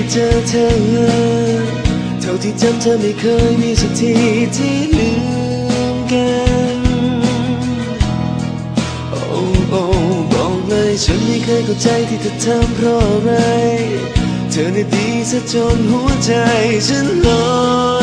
ที่เจอเธอ เท่าที่จำเธอไม่เคยมีสักทีที่ลืมกัน โอ้โอ้บอกเลยฉันไม่เคยเข้าใจที่เธอทำเพราะอะไร เธอในดีซะจนหัวใจฉันลอย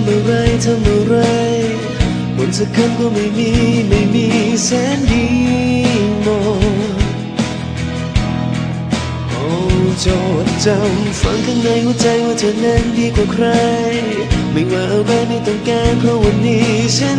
ำอะไรทำอะไรบนสักคำก็ไม่มีไม่มีแสนดีมองโอ้จดจำฝังข้างในหัวใจว่าเธอนั้นดีกว่าใคร ไม่ว่าอะไรไม่ต้องการเพราะวันนี้ฉัน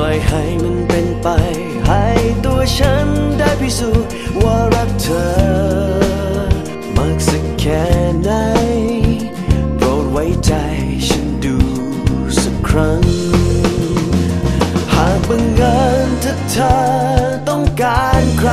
ปล่อยให้ตัวฉันได้พิสูจน์ว่ารักเธอ มากสักแค่ไหน โปรดไว้ใจฉันดูสักครั้ง หากบังเอิญถ้าเธอต้องการใคร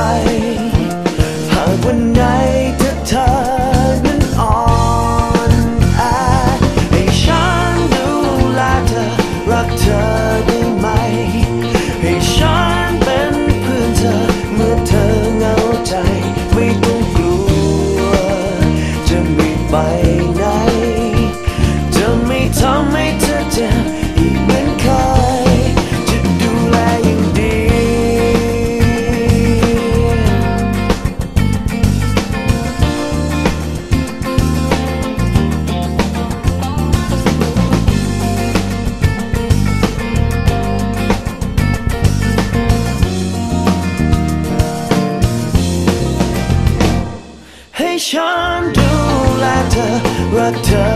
the time